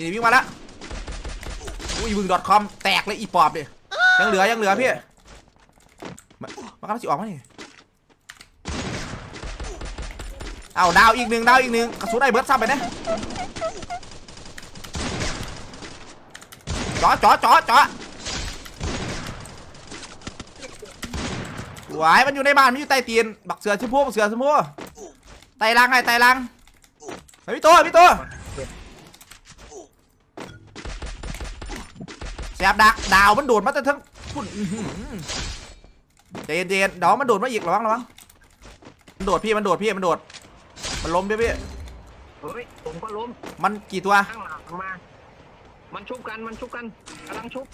นี่วิ่งมาแล้วอุ้ยบึง .com แตกเลยอีปอบดิยังเหลือยังเหลือพี่มามันกำลังจะออกมานี่เอาดาวอีกหนึ่งดาวอีกหนึ่งกระสุนไอ้เบิร์ดซ้ำไปนะจ่อจ่อจ่อจ่อหวายมันอยู่ในบ้านมันอยู่ใต้เตียนบักเสือชมพูบักเสือชมพูไต่ลังไงไต่ลังเฮ้ยพี่ตัวพี่ตัวแส บดักดาวมันโดดมาแต่ทั้งพุ่นอื้อหือใจเย็นใจเย็นเดี๋ยวมันโดดมาอีกระวังระวังมันโดดพี่มันโดดพี่มันโดด มันล้มพี่พี่เฮ้ยผมก็ล้มมันกี่ตัวข้างหลังมา มันชุบกันมันชุบกันกำลังชุบ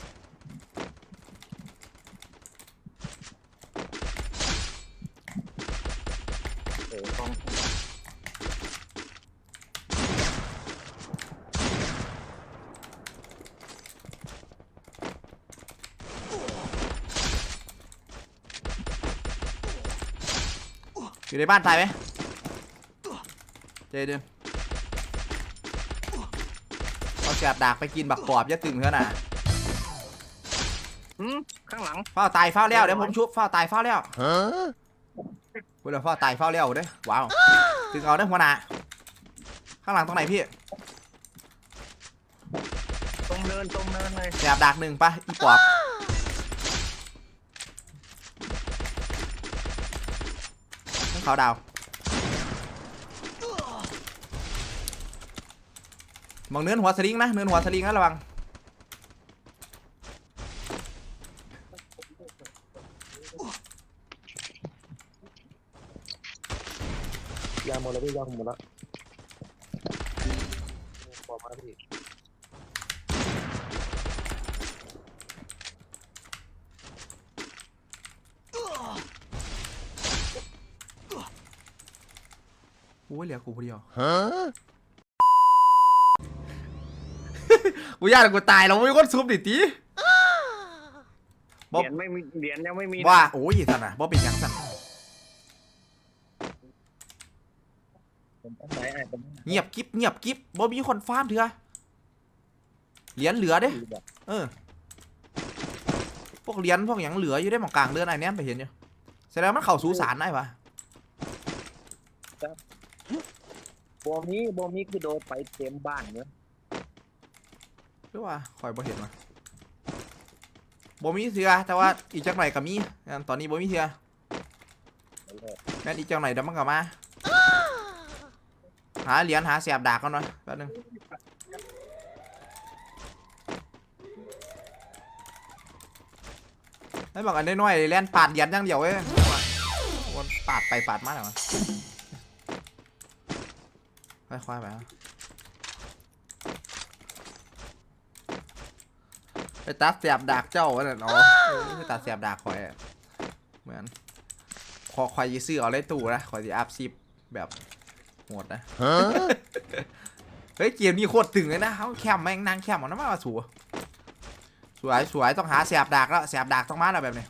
อยู่ในบ้านตายไหมใจเย็นเอาแสบดากไปกินบักปอบอย่าตึงเท่าน่ะหืมข้างหลังเฝ้าตายเฝ้าแล้วเดี๋ยวผมชุบเฝ้าตายเฝ้าแล้วเวลาเฝ้าตายเฝ้าแล้วเด้อว้าวตึงเอาเด้อหัวหน้าข้างหลังตรงไหนพี่ตรงเนินตรงเนินเลยแสบดากหนึ่งปะอีปอบต้อง เขาดาวมองเนื้อหัวสลิงนะเนื้อหัวสลิงนะระวังยาหมดแล้วพี่ยาหมดแล้วบอมาพี่ โอ้ยเหลือกูคนเดียวกูยากกูตายแล้วไม่มีคนซุบดิตีเหบ๊อบรียญไม่มีเหรียญยังไม่มีนะว่าโอ้ยสันนะบ๊อบเป็นหยังสันผมตั้งใจอ่านผมเงียบกิ๊บเงียบกิ๊บบ๊อบมีคนฟาร์มเถอะเหรียญเหลือเด้ แบบเออ พวกเหรียญพวกหยังเหลืออยู่ได้หมองกลางเดือนไอ้เนี้ยไปเห็นอยู่แสดงว่ามันเข่าสู่สารได้ปะ บอมนี้บอมนี้คือโดนไปเต็มบ้านเนอะหรือว่าคอยบ่เห็นมาบ่มีเสือแต่ว่าอีกจังไหนก็มีงั้นตอนนี้บ่มีเสือแม่นอีกจังไหนเดี๋ยวมันก็มา หาเหรียญหาเสียบดากกันหน่อยแป๊บนึงให้บอกอันน้อยๆแล่นปาดเหรียญอย่างเดียวเว้ยวนปาดไปปาดมาแล้ว ค่อยๆไปนะไปตัดเสียบดากเจ้าว่าเนี่ยเนาะเออไปตัดเสียบดากคอยอะเหมือนขอคอยยีซื้อเอาเลยตู้นะคอยยีอัพซิปแบบโหดนะเฮ้ยเกมนี้โคตรตึงเลยนะเขาแคมแม่งนางแคมมันน้ำมาสูสวยสวยต้องหาเสียบดากแล้วเสียบดากต้องมาแล้วแบบนี้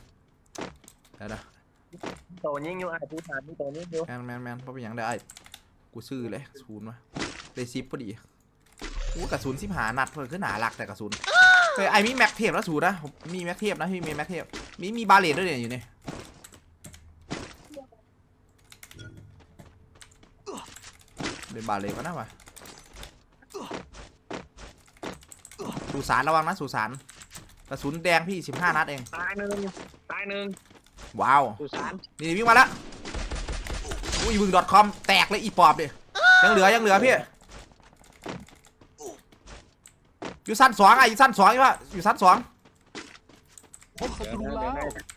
เดี๋ยวนะโตยิ่งอยู่อะผู้ชายนี่โตยิ่งอยู่แมนแมนแมนเพราะเป็นอย่างได้ไอ้ กูซื้อเลยศูนย์วะได้ซิปพอดีอู้กระสุนสิบหานัดเพิ่นขึ้นหนาหลักแต่กระสุนเฮ้ยไอ้มีแม็กเทปแล้วศูนย์นะผมมีแม็กเทปนะพี่มีแม็กเทปมีมีบาเลตด้วยเนี่ยอยู่นี่เดินบาเลตมานะวะสุสานระวังนะสุสานกระสุนแดงพี่สิบห้านัดเองตายหนึ่งตายหนึ่งว้าวสุสานนี่วิ่งมาแล้ว อุ้ยบึง .com แตกเลยอีปอบดิยังเหลือยังเหลือพี่อยู่สั้นสองอะอยู่สั้นสองใช่ปะอยู่สั้นสองพบศัตรูแล้ว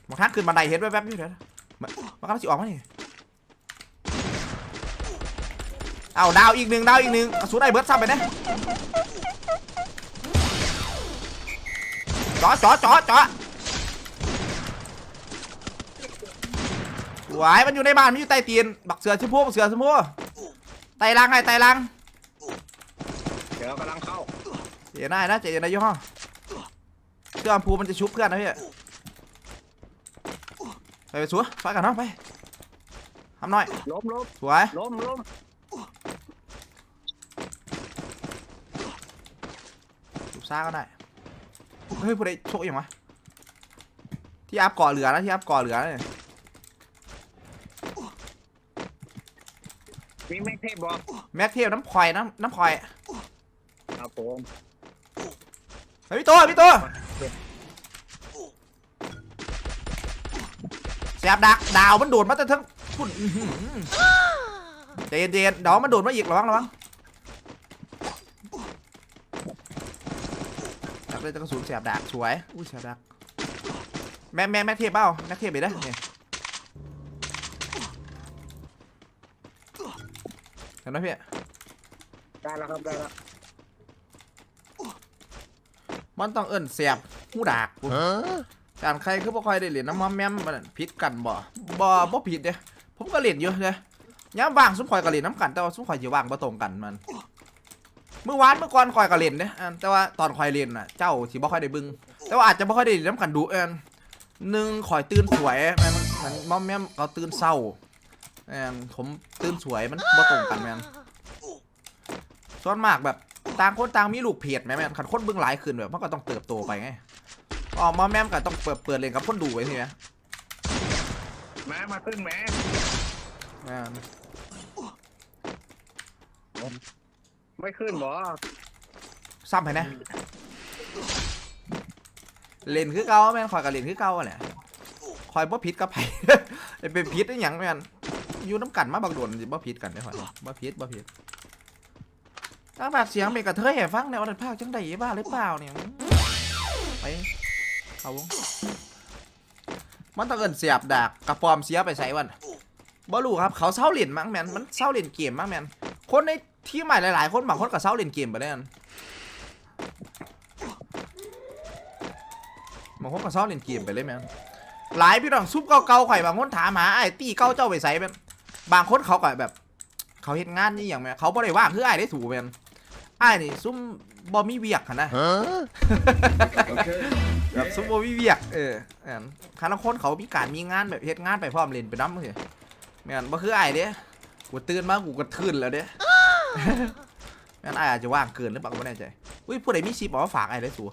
บางท่านขึ้นบันไดเห็นแวบๆอยู่เดี๋ยวนะมันมันกำลังจะออกมานี่เอาดาวอีกหนึ่งดาวอีกหนึ่งสุนไอ้เบิร์ดซ้ำไปนะจอจ่อจ่อจ่อ วายมันอยู่ในบ้านมันอยู่ใต้ตีนบักเสือชมพูบักเสือชมพูไต่ลังไงไต่ลังเดี๋ยวกำลังเข้าเดี๋ยวได้นะเจ๊นายยี่ห้อเพื่อนภูมันจะชุบเพื่อนนะพี่ไปไปสัวไปกันเนาะไปทำหน่อยล้มล้มสวยล้มล้มซ่าก็ได้เฮ้ยผู้ใดโชคยังวะที่อัพก่อเหลือนะที่อัพก่อเหลือนะเนี่ย มีแม็กเทพบอกแม็กเทลน้ำคอยน้ำน้ำคอยครับผมเฮ้ยพี่ตัวพี่ตัวแสบดักดาวมันโดดมาแต่ทั้งพุ่นอื้อหือใจเย็นๆเดี๋ยวมันโดดมาอีกระวังระวังดักเลยจะกระสุนแสบดักสวยอุ้ยแสบดักแม่แม่แม็กเทปเปล่าแม็กเทปไปได้เนี่ย เห็นไหมพี่ได้แล้วครับได้แล้วมันต้องเอิ้นเสียบหูดากกูการใครคือบ่ค่อยได้เล่นน้ำมันแม่มมันนะผิดกันบ่บ่บ่ผิดเด้ผมก็เล่นอยู่เด้ยามว่างสุมข่อยก็เล่นน้ำกันแต่ว่าสุมข่อยสิว่างบ่ตรงกันมัน เมื่อวานเมื่อก่อนข่อยก็เล่นเด้อันแต่ว่าตอนข่อยเล่นน่ะเจ้าสิบ่ค่อยได้เบึงแต่ว่าอาจจะบ่ค่อยได้เล่นน้ำกันดูเอิ้นหนึ่งข่อยตื่นสวยแม่นมันมอมแม่มเขาตื่นเศร้า แม่นผมตื่นสวยมันบ่ตรงกันแม่นส่วนมากแบบต่างคนต่างมีลูกเพจแม่แม่นคันคนเบิ่งหลายขึ้นแบบมันก็ต้องเติบโตไปไงออกมาแม่มก็ต้องเปิดเปิดเลนกับคนดูไว้ทีนะแม่มาขึ้นแม่แม่นไม่ขึ้นบอซ้ำให้นะเลนคือเก่าแม่นคอยกับเลนคือเก่าอะแหละคอยบ่ผิดกับไผเป็นผิดได้หยังแม่น อยู่น้ำกันมาบักโดนสิบ่ผิดกันได้คอยบ่ผิดบ่ผิดถ้าแบบเสียงเป็นกระเทยให้ฟังแนวนั้นภาคจังไดบ้าหรือเปล่าเนี่ยไปเอาวงมันต้องเอินเสียบดากกระปอมเสียไปใส่วันบ่รู้ครับเขาเศร้าเล่นมั้งแมนมันเศร้าเล่นเกมมั้งแมนคนในทีมใหม่หลายๆ คนบางคนก็เศร้าเล่นเกมไปแล้วนั่นบางคนก็เศร้าเล่นเกมไปเลยแมนหลายพี่น้องซุปเก่าๆข่อยบางคนถามหาไอ้ตีเก่าเจ้าไปใส่แมน บางคนเขาก็แบบ เขาเฮ็ดงานนี่อย่างแมนเขาบ่ได้ว่างคือไอ้ได้ถูกแมนไอ้นี่ซุ่มบ่มีเวียกหั้นนะ แบบซุปเปอร์วิเวียกเออแม่นคณะคนเขามีการมีงานแบบเฮ็ดงานไปพร้อมเล่นไปน้ำเลยแม่นบ่คือไอ้ายเด้กูตื่นมากูก็ทื่นแล้วเด้แม่นไอ้ายอาจจะว่างเกินหรือเปล่าก็ไม่แน่ใจอุ้ยผู้ใดมีชิปบอกว่าฝากไอ้ายได้สู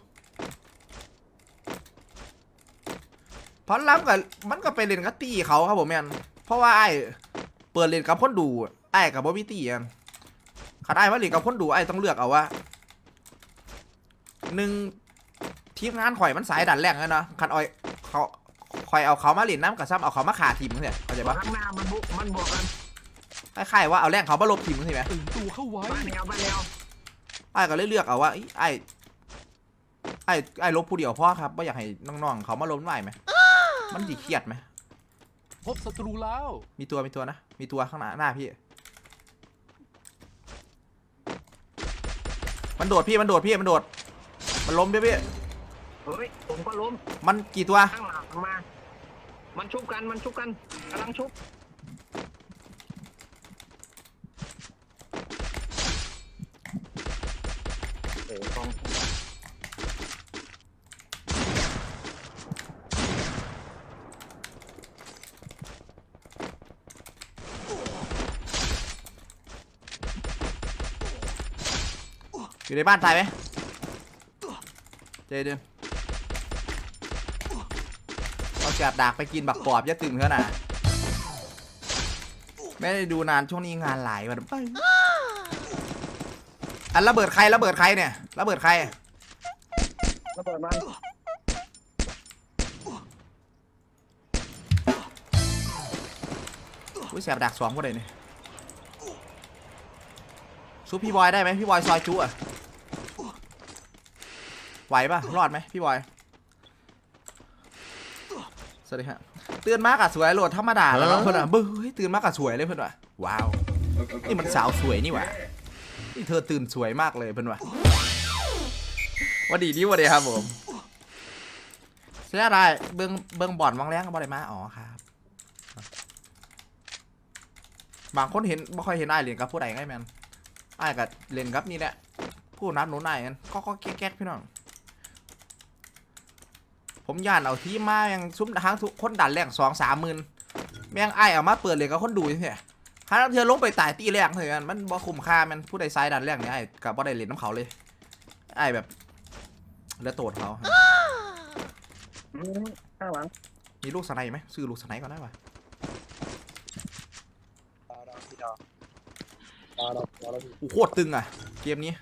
เพราะล้ำกับมันก็ไปเล่นกับตีเขาครับผมแม่นเพราะว่าไอ้ายเปิดเล่นกับคนดูไอ้กับบ่มีตีกันขัดไอ้ายมาเล่นกับคนดูไอ้ต้องเลือกเอาว่าหนึ่งทีมงานข่อยมันสายดันแรงเลยเนาะคันออยเขาข่อยเอาเขามาเล่นน้ำกับซ้ำเอาเขามาขาทีมเนี่ยเข้าใจปะข้างหน้ามันบุมันบวกกันคล้ายๆว่าเอาแรงเขามาลบทีมใช่ไหมตื่นตัวเข้าไว้แนวบ้านแนวไอ้ก็เลยเลือกเอาว่าไอ้ไอ้ไอ้ลบผู้เดียวพ่อครับว่าอยากให้น้องๆเขามาลบหน่อยไหมมันดีเครียดไหม พบศัตรูแล้ว มีตัวมีตัวนะ มีตัวข้างหน้าหน้าพี่ มันโดดพี่มันโดดพี่มันโดด มันล้มพี่พี่ เฮ้ยผมก็ล้มมันกี่ตัวข้างหลังมา มันชุบกันมันชุบกันกำลังชุบ อยู่ในบ้านตายไหมเจเดนเอาแกบดากไปกินบักปอบย่าตึงเถอะนะไม่ได้ดูนานช่วงนี้งานหลายวันไปอันระเบิดใครระเบิดใครเนี่ยระเบิดใครระเบิดมันอุ้ยแสบดักสองคนเลยเนี่ยซุปพี่บอยได้ไหมพี่บอยซอยจุอะ ไหวปะรอดไหมพี่บอยสวัสดีครับตื่นมากอะสวยโหลดธรรมดาแล้วเนาะเพื่อนอะเบ้ยตื่นมากอะสวยเลยเพื่อนว่ะว้าวนี่มันสาวสวยนี่หว่านี่เธอตื่นสวยมากเลยเพื่อนว่ะหวันดีนี่หวันดีครับผมเสียอะไรเบิ้งเบิ้งบ่อนวังแรงกับบอลได้มาอ๋อครับ บางคนเห็นไม่ค่อยเห็นไอ้ายเล่นกับผู้ใดไงแมนไอ้ายกับเล่นกับนี่แหละผู้นับหนูนายกันก็ก็แก๊กแก๊กพี่น้อง ผมย่านเอาที่มายังซุ้มทางทุกคนดันแรงสองสามหมื่นแม่งไอ้ายเอามาเปิดเลยกับคนดูเนี่ยถ้าเธอลงไปตายตีแรงเถอะมันบ่คุ้มค่าแมันผู้ใดซ้ายดันแรงเนี่ยไอ้ายกับบ่ได้เล่นน้ำเขาเลย ไอ้ายแบบแล้วโตดเขาฮะอืมข้างหลังมีลูกสไนด์ไหมซื้อลูกสไนด์ก่อนได้ปะดาวดาวพี่ดาวดาวดาวดาวดาวพี่โอ้โหโคตรตึงอะ เกมนี้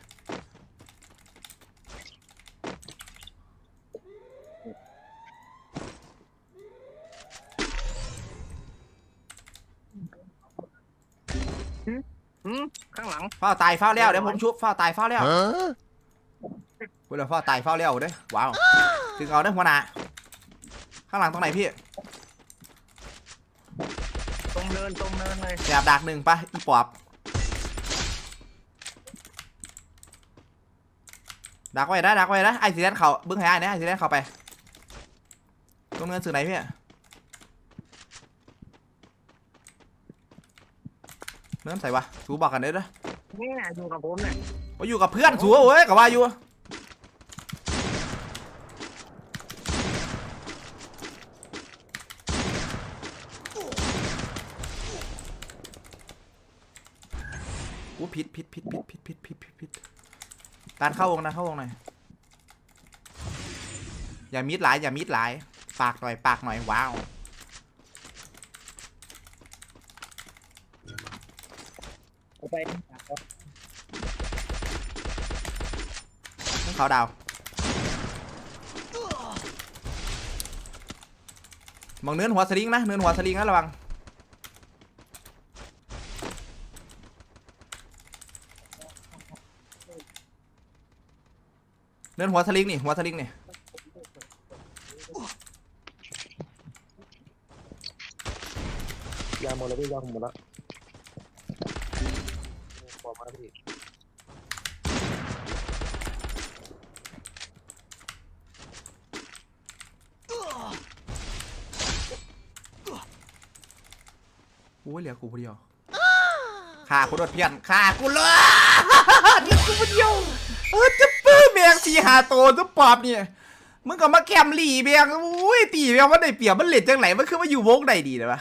หืม ข้างหลังเฝ้าตายเฝ้าแล้วเดี๋ยวผมชุบเฝ้าตายเฝ้าแล้วเวลาเฝ้าตายเฝ้าแล้วเด้อว้าวถึงเอาเด้อหัวหน้าข้างหลังตรงไหนพี่ตรงเนินตรงเนินเลยแสบดักหนึ่งปะอีปอบดักไว้นะดักไว้นะไอ้สีแดงเขาเบิ้งให้ไอ้นะไอ้สีแดงเขาไปตรงเงินสื่อไหนพี่ เนื้อใส่วะสูบอกกันเด้อเด้อนี่ไงอยู่กับผมเนี่ยว่าอยู่กับเพื่อนสูเว้ยกับว่าอยู่อู้ผิดผิดผิดผิดผิดผิดผิดผิดผิดการเข้าวงนะเข้าวงหน่อยอย่ามิดหลายอย่ามิดหลายปากหน่อยปากหน่อยว้าว เอาไปต้องเขาดาวมองเนื้อหัวสลิงนะเนื้อหัวสลิงนะระวังเนื้อหัวสลิงนี่หัวสลิงนี่ยาหมดแล้วพี่ยาหมดแล้ว พอมาแล้วพี่โอ้ยเหลือกูคนเดียวฆ่ากูโดดเพี้ยนฆ่ากูเลยเหลือกูคนเดียวเออจะปื้มแมงสีหาโตจะปอบเนี่ยมึงก็มาแคมหลีแมงอุ้ยตีแมงมันได้เปรียบมันเล่นจังไหนมันคือมาอยู่วงใดดีเลยวะ